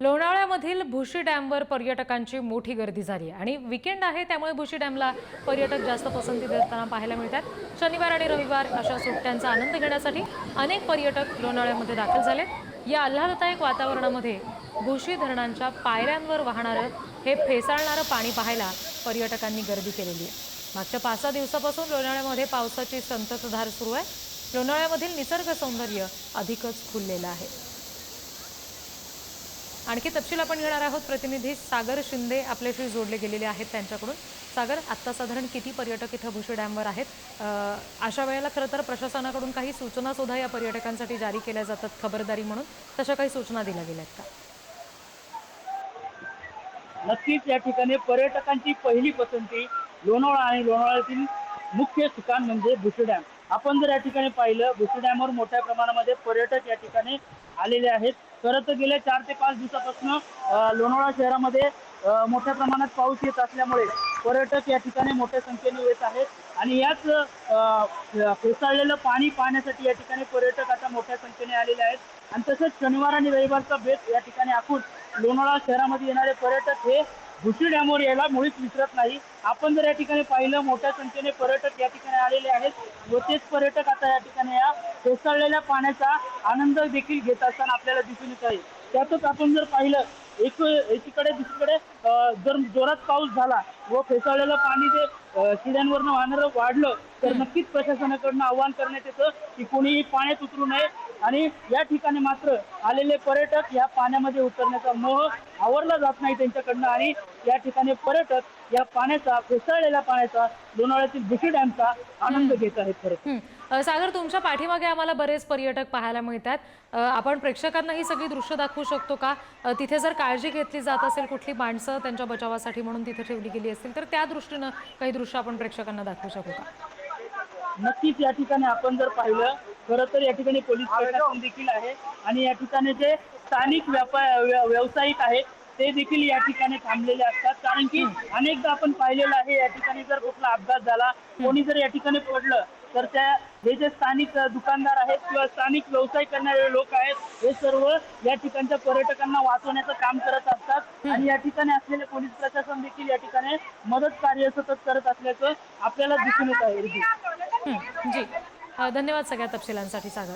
लोणावळ्यामधील भुशी डॅमवर पर्यटकांची मोठी गर्दी झाली आहे. आणि विकेंड आहे त्यामुळे भुशी डॅमला पर्यटक जास्त पसंती देताना पाहायला मिळतात. शनिवार आणि रविवार अशा सुट्ट्यांचा आनंद घेण्यासाठी अनेक पर्यटक लोणावळ्यामध्ये दाखल झाले या आल्हाददायक वातावरणामध्ये भुशी धरणांच्या पायऱ्यांवर वाहणारं हे फेसाळणारं पाणी पाहायला पर्यटकांनी गर्दी केलेली आहे. मागच्या पाच सहा दिवसापासून लोणावळ्यामध्ये पावसाची संततधार सुरू आहे. लोणावळ्यामधील निसर्ग सौंदर्य अधिकच खुललेलं आहे. आणखी तपशील आपण घेणार आहोत. प्रतिनिधी सागर शिंदे आपल्याशी जोडले गेलेले आहेत त्यांच्याकडून. सागर आत्ता साधारण किती पर्यटक इथं भुशी डॅमवर आहेत? अशा वेळेला खरं तर प्रशासनाकडून काही सूचना सुद्धा या पर्यटकांसाठी जारी केल्या जातात खबरदारी म्हणून. तशा काही सूचना दिल्या गेल्या का? नक्कीच या ठिकाणी पर्यटकांची पहिली पसंती लोणावळा आणि लोणावळ्यातील मुख्य ठिकाण म्हणजे भुशी डॅम. आपण जर या ठिकाणी पाहिलं भुशी डॅमवर मोठ्या प्रमाणामध्ये पर्यटक या ठिकाणी आलेले आहेत. खरं तर गेल्या चार ते पाच दिवसापासून लोणावळा शहरामध्ये मोठ्या प्रमाणात पाऊस येत असल्यामुळे पर्यटक या ठिकाणी मोठ्या संख्येने येत आहेत. आणि याच कोसळलेलं पाणी पाहण्यासाठी या ठिकाणी पर्यटक आता मोठ्या संख्येने आलेले आहेत. आणि तसंच शनिवार आणि रविवारचा बेत या ठिकाणी आखून लोणावळा शहरामध्ये येणारे पर्यटक हे भुशी डॅमवर यायला मुळीच विसरत नाही. आपण जर या ठिकाणी पाहिलं मोठ्या संख्येने पर्यटक या ठिकाणी आलेले आहेत. व तेच पर्यटक आता या ठिकाणी या फेसाळलेल्या पाण्याचा आनंद देखील घेत असताना आपल्याला दिसून येत आहे. त्यातच आपण जर पाहिलं एक एकीकडे दुसरीकडे जर जोरात पाऊस झाला व फेसाळलेलं पाणी जे शिड्यांवरनं वाहणारं वाढलं तर नक्कीच प्रशासनाकडनं आवाहन करण्यात येतं की कोणीही पाण्यात उतरू नये. आणि या ठिकाणी मात्र आलेले पर्यटक या पाण्यामध्ये उतरण्याचा मोह आवरला जात नाही त्यांच्याकडनं आणि या ठिकाणी पर्यटक या पाण्याचा फेसाळलेल्या पाण्याचा लोणावळ्यातील भुशी डॅमचा आनंद घेत आहेत खरं सागर तुमच्या पाठीमागे आम्हाला बरेच पर्यटक पाहायला मिळतात. आपण प्रेक्षकांना ही सगळी दृश्य दाखवू शकतो का? तिथे जर काळजी घेतली जात असेल कुठली माणसं त्यांच्या बचावासाठी म्हणून तिथे ठेवली गेली असतील तर त्या दृष्टीनं काही दृश्य आपण प्रेक्षकांना दाखवू शकू का? नक्कीच या ठिकाणी आपण जर पाहिलं खरं तर या ठिकाणी पोलीस प्रशासन देखील आहे आणि या ठिकाणी जे स्थानिक व्यापार व्य- व्यावसायिक आहेत ते देखील या ठिकाणी थांबलेले असतात. कारण की अनेकदा आपण पाहिलेलं आहे या ठिकाणी जर कुठला अपघात झाला कोणी जर या ठिकाणी पडलं तर त्या हे जे स्थानिक दुकानदार आहेत किंवा स्थानिक व्यवसाय करणारे लोक आहेत हे सर्व या ठिकाणच्या पर्यटकांना वाचवण्याचं काम करत असतात. आणि या ठिकाणी असलेले पोलीस प्रशासन देखील या ठिकाणी मदत कार्य सतत करत असल्याचं आपल्याला दिसून येत आहे. जी. धन्यवाद सगळ्या तपशिलांसाठी सागर.